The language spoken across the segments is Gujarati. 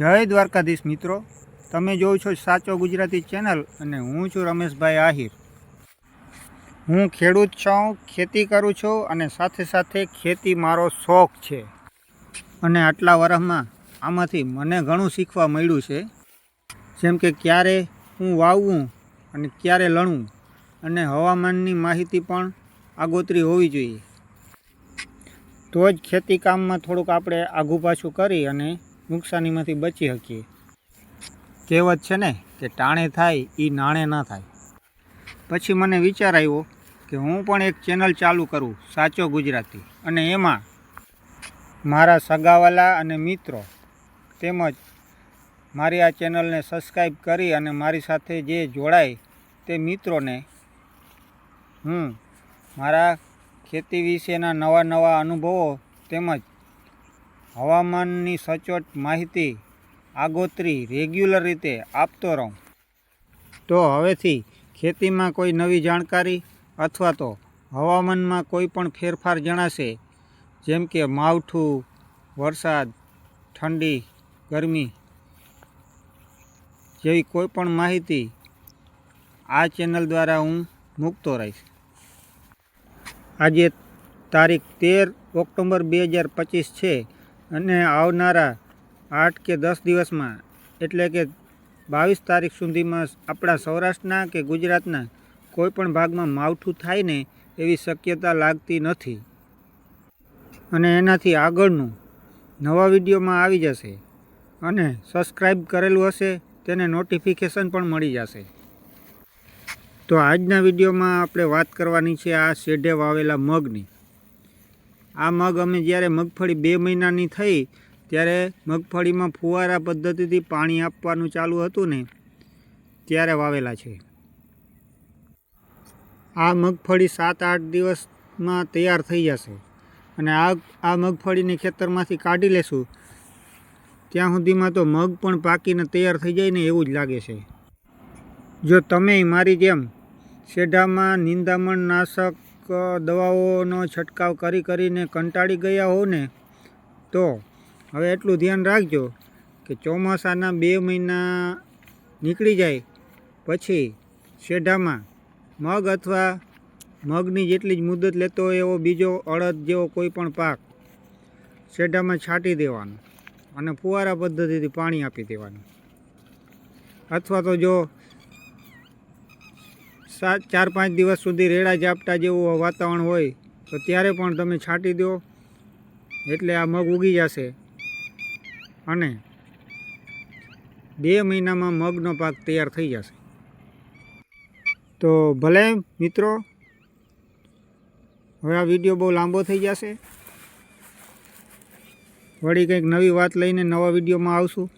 જય દ્વારકાધીશ મિત્રો. તમે જોવો છો સાચો ગુજરાતી ચેનલ અને હું છું રમેશભાઈ આહિર. હું ખેડૂત છું, ખેતી કરું છું અને સાથે સાથે ખેતી મારો શોખ છે. અને આટલા વર્ષમાં આમાંથી મને ઘણું શીખવા મળ્યું છે. જેમ કે ક્યારે હું વાવવું અને ક્યારે લણવું અને હવામાનની માહિતી પણ આગોતરી હોવી જોઈએ. તો જ ખેતી કામમાં થોડુંક આપણે આઘું પાછું કરી અને નુકસાનીમાંથી બચી શકીએ. કહેવત છે ને કે ટાણે થાય એ નાણે ના થાય. પછી મને વિચાર આવ્યો કે હું પણ એક ચેનલ ચાલુ કરું, સાચો ગુજરાતી. અને એમાં મારા સગાવાલા અને મિત્રો તેમજ મારી આ ચેનલને સબસ્ક્રાઈબ કરી અને મારી સાથે જે જોડાય તે મિત્રોને હું મારા ખેતી વિશેના નવા નવા અનુભવો તેમજ હવામાનની સચોટ માહિતી આગોતરી રેગ્યુલર રીતે આપતો રહું. તો હવેથી ખેતીમાં કોઈ નવી જાણકારી અથવા તો હવામાનમાં કોઈ પણ ફેરફાર જણાશે, જેમ કે માવઠું, વરસાદ, ઠંડી, ગરમી જેવી કોઈ પણ માહિતી આ ચેનલ દ્વારા હું મૂકતો રહીશ. આજે તારીખ તેર ઓક્ટોબર બે હજાર પચીસ છે. અને આવનારા આઠ કે દસ દિવસમાં, એટલે કે બાવીસ તારીખ સુધીમાં આપણા સૌરાષ્ટ્રના કે ગુજરાતના કોઈપણ ભાગમાં માવઠું થાય ને એવી શક્યતા લાગતી નથી. અને એનાથી આગળનું નવા વિડીયોમાં આવી જશે અને સબસ્ક્રાઈબ કરેલું હશે તેને નોટિફિકેશન પણ મળી જશે. તો આજના વિડીયોમાં આપણે વાત કરવાની છે આ શેઢે વાવેલા મગની. આ મગ અમે જ્યારે મગફળી બે મહિનાની થઈ, ત્યારે મગફળીમાં ફુવારા પદ્ધતિથી પાણી આપવાનું ચાલુ હતું ને, ત્યારે વાવેલા છે. આ મગફળી સાત આઠ દિવસમાં તૈયાર થઈ જશે અને આ આ મગફળીને ખેતરમાંથી કાઢી લેશું. ત્યાં સુધીમાં તો મગ પણ પાકીને તૈયાર થઈ જાય ને એવું જ લાગે છે. જો તમે મારી જેમ શેઢામાં નિંદામણ નાશક દવાઓનો છંટકાવ કરી કરીને કંટાળી ગયા હો ને, તો હવે એટલું ધ્યાન રાખજો કે ચોમાસાના બે મહિના નીકળી જાય, પછી શેઢામાં મગ અથવા મગની જેટલી જ મુદત લેતો હોય એવો બીજો અડદ જેવો કોઈ પણ પાક શેઢામાં છાંટી દેવાનો અને ફુવારા પદ્ધતિથી પાણી આપી દેવાનું. અથવા તો જો સાત, ચાર, પાંચ દિવસ સુધી રેડા ઝાપટા જેવું વાતાવરણ હોય, તો ત્યારે પણ તમે છાંટી દો. એટલે આ મગ ઉગી જશે. અને બે મહિનામાં મગનો પાક તૈયાર થઈ જશે. તો ભલે મિત્રો, હવે આ વીડિયો બહુ લાંબો થઈ જશે. વળી કંઈક નવી વાત લઈને નવા વિડીયોમાં આવશું.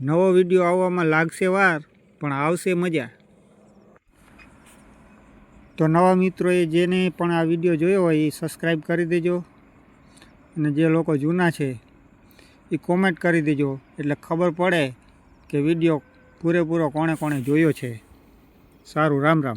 નવો વીડિયો આવવામાં લાગશે વાર. પણ આવશે મજા. તો નવા મિત્રોએ જેને પણ આ વીડિયો જોયો હોય એ સબસ્ક્રાઈબ કરી દેજો. અને જે લોકો જૂના છે, એ કોમેન્ટ કરી દેજો. એટલે ખબર પડે કે વીડિયો પૂરેપૂરો કોણે કોણે જોયો છે. સારું, રામ રામ.